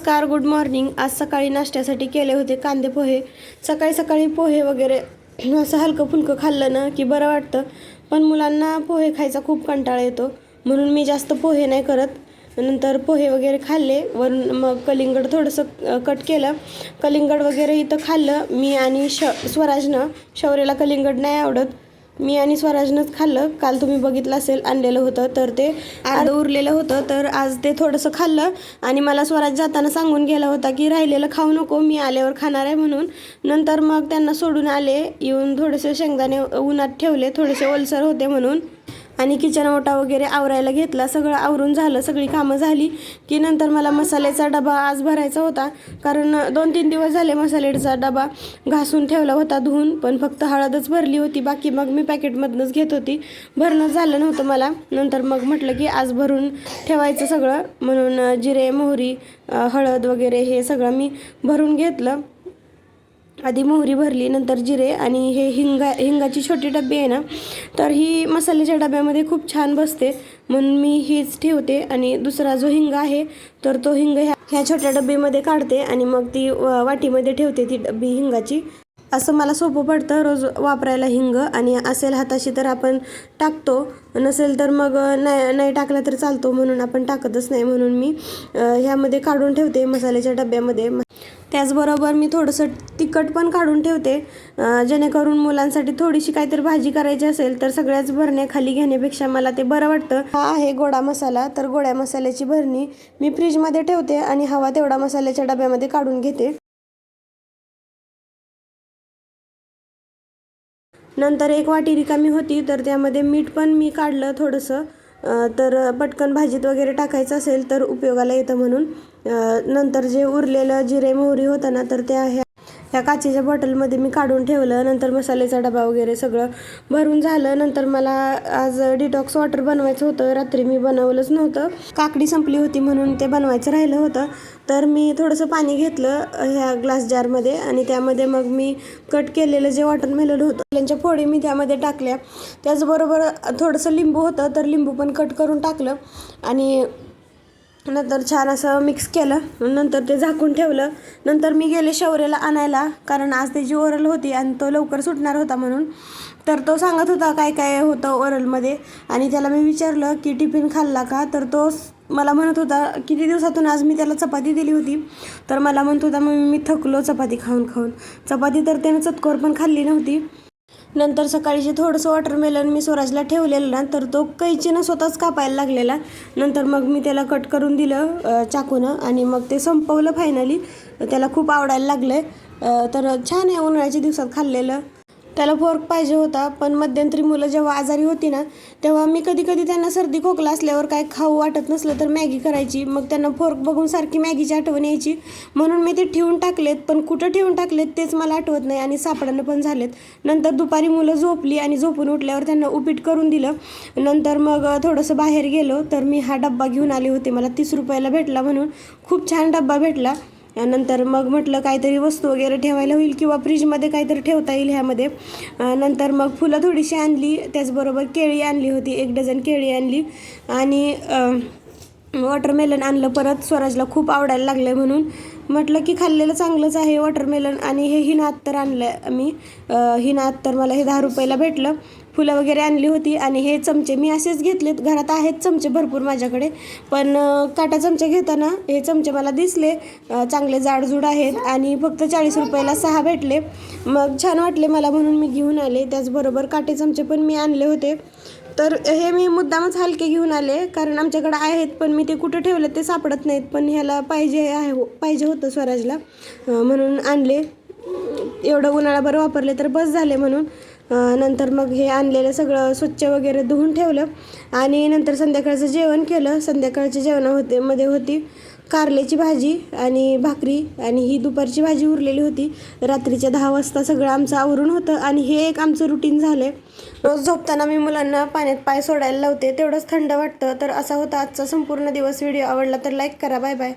नमस्कार good morning आज सकाळी नाश्त्यासाठी केले होते कांदे पोहे. सकाळी सकाळी पोहे वगैरे असं हलकं फुलकं खाल्लं ना की बरं वाटतं. पण मुलांना पोहे खायचा खूप कंटाळा येतो. म्हणून मी जास्त पोहे नाही करत. नंतर पोहे वगैरे खाल्ले. वरून मग कलिंगड थोडंसं कट केलं. कलिंगड वगैरे इथं खाल्लं. मी आणि श स्वराजनं शौर्याला कलिंगड नाही आवडत. मी आणि स्वराजनंच खाल्लं. काल तुम्ही बघितलं असेल आणलेलं होतं तर ते अर्धं उरलेलं होतं तर आज ते थोडंसं खाल्लं. आणि मला स्वराज जाताना सांगून गेला होता की राहिलेलं खाऊ नको मी आल्यावर खाणार आहे म्हणून. नंतर मग त्यांना सोडून आले येऊन थोडेसे शेंगदाणे उन्हात ठेवले थोडेसे ओलसर होते म्हणून. आणि किचन ओटा वगैरे आवरायला घेतला. सगळं आवरून झालं. सगळी कामं झाली की नंतर मला मसाल्याचा डबा आज भरायचा होता. कारण दोन तीन दिवस झाले मसाल्याचा डबा घासून ठेवला होता धुवून पण फक्त हळदच भरली होती. बाकी मग मी पॅकेटमधनंच घेत होती. भरणं झालं नव्हतं मला. नंतर मग म्हटलं की आज भरून ठेवायचं सगळं. म्हणून जिरे मोहरी हळद वगैरे हे सगळं मी भरून घेतलं. आधी मोहरी भरली नंतर जिरे आणि हे हिंगा हिंगाची छोटी डबी आहे ना तर ही मसाल्याच्या डब्यामध्ये खूप छान बसते. म्हणून मी हीच ठेवते आणि दुसरा जो हिंग आहे तर तो हिंग ह्या ह्या छोट्या डब्बीमध्ये काढते आणि मग ती व- वाटीमध्ये ठेवते ती डब्बी हिंगाची. असं मला सोपं पडतं रोज वापरायला हिंग आणि असेल हाताशी तर आपण टाकतो. नसेल तर मग नाही नाही टाकला तर चालतो म्हणून आपण टाकतच नाही म्हणून मी ह्यामध्ये काढून ठेवते मसाल्याच्या डब्यामध्ये. त्याचबरोबर मी थोडंसं तिखट पण काढून ठेवते. जेणेकरून मुलांसाठी थोडीशी काहीतरी भाजी करायची असेल तर सगळ्याच भरण्या खाली घेण्यापेक्षा मला ते बरं वाटतं. हा आहे गोडा मसाला. तर गोड्या मसाल्याची भरणी मी फ्रीजमध्ये ठेवते आणि हवा तेवढा मसाल्याच्या डब्यामध्ये काढून घेते. नंतर एक वाटी रिकामी होती तर त्यामध्ये मीठ पण मी काढलं थोडंसं. तर पटकन भाजीत वगैरे टाकायचं असेल तर उपयोगाला येतं म्हणून. नंतर जे उरलेलं जिरे मोहरी होतं ना तर त्या ह्या ह्या काचेच्या बॉटलमध्ये मी काढून ठेवलं. नंतर मसाल्याचा डबा वगैरे सगळं भरून झालं. नंतर मला आज डिटॉक्स वॉटर बनवायचं होतं. रात्री मी बनवलंच नव्हतं. काकडी संपली होती म्हणून ते बनवायचं राहिलं होतं. तर मी थोडंसं पाणी घेतलं ह्या ग्लास जारमध्ये आणि त्यामध्ये मग मी कट केलेलं जे वॉटरमेलन होतं त्यांच्या फोडी मी त्यामध्ये टाकल्या. त्याचबरोबर थोडंसं लिंबू होतं तर लिंबू पण कट करून टाकलं. आणि नंतर छान असं मिक्स केलं. नंतर ते झाकून ठेवलं. नंतर मी गेले शौर्याला आणायला कारण आज त्याची ओरल होती आणि तो लवकर सुटणार होता म्हणून. तर तो सांगत होता काय काय होतं ओरलमध्ये. आणि त्याला मी विचारलं की टिफिन खाल्ला का? तर तो मला म्हणत होता किती दिवसातून आज मी त्याला चपाती दिली होती? तर मला म्हणत होता मग मी थकलो चपाती खाऊन खाऊन. चपाती तर त्यानं चतकोर पण खाल्ली नव्हती. नंतर सकाळी जे थोडंसं वॉटरमेलन मी स्वराजला ठेवलेलं ना तर तो कैचीनं स्वतःच कापायला लागलेला. नंतर मग मी त्याला कट करून दिलं चाकूनं आणि मग ते संपवलं फायनली त्याला खूप आवडायला लागलं आहे तर छान आहे उन्हाळ्याच्या दिवसात खाल्लेलं. त्याला फोर्क पाहिजे होता पण मध्यंतरी मुलं जेव्हा आजारी होती ना तेव्हा मी कधी कधी त्यांना सर्दी खोकला असल्यावर काय खाऊ वाटत नसलं तर मॅगी करायची. मग त्यांना फोर्क बघून सारखी मॅगीची आठवण यायची. म्हणून मी ते ठेवून टाकलेत पण कुठं ठेवून टाकलेत तेच मला आठवत नाही आणि सापडणं पण झालेत. नंतर दुपारी मुलं झोपली आणि झोपून उठल्यावर त्यांना उपीट करून दिलं. नंतर मग थोडंसं बाहेर गेलो तर मी हा डब्बा घेऊन आले होते. मला तीस रुपयाला भेटला म्हणून. खूप छान डब्बा भेटला. नंतर मग म्हटलं काहीतरी वस्तू वगैरे ठेवायला होईल किंवा फ्रीजमध्ये काहीतरी ठेवता येईल ह्यामध्ये. नंतर मग फुलं थोडीशी आणली त्याचबरोबर केळी आणली होती एक डझन केळी आणली. आणि वॉटरमेलन आणलं परत स्वराजला खूप आवडायला लागलं म्हणून. म्हटलं की खाल्लेलं चांगलंच आहे वॉटरमेलन आणि हे हिना अत्तर आणलं मी. हिना अत्तर मला हे दहा रुपयाला भेटलं. फुलं वगैरे आणली होती आणि हे चमचे मी असेच घेतलेत. घरात आहेत चमचे भरपूर माझ्याकडे. पण काटा चमचे घेताना हे चमचे मला दिसले. चांगले जाडजूड आहेत आणि फक्त चाळीस रुपयाला सहा भेटले. मग छान वाटले मला म्हणून मी घेऊन आले. त्याचबरोबर काटे चमचे पण मी आणले होते. तर हे मी मुद्दामच हलके घेऊन आले. कारण आमच्याकडे आहेत पण मी ते कुठं ठेवलं ते सापडत नाहीत. पण ह्याला पाहिजे आहे हो, पाहिजे होतं स्वराजला. म्हणून आणले. एवढं उन्हाळाभर वापरले तर बस झाले म्हणून. नंतर मग हे आणलेलं सगळं स्वच्छ वगैरे धुवून ठेवलं. आणि नंतर संध्याकाळचं जेवण केलं. संध्याकाळच्या जेवणा होते मध्ये होती. कारल्याची भाजी आणि भाकरी आणि ही दुपारची भाजी उरलेली होती. रात्रीच्या दहा वाजता सगळं आमचं आवरून होतं आणि हे एक आमचं रुटीन झालं आहे रोज झोपताना मी मुलांना पाण्यात पाय सोडायला लावते तेवढंच थंड वाटतं. तर असा होता आजचा संपूर्ण दिवस. व्हिडिओ आवडला तर लाईक करा. Bye bye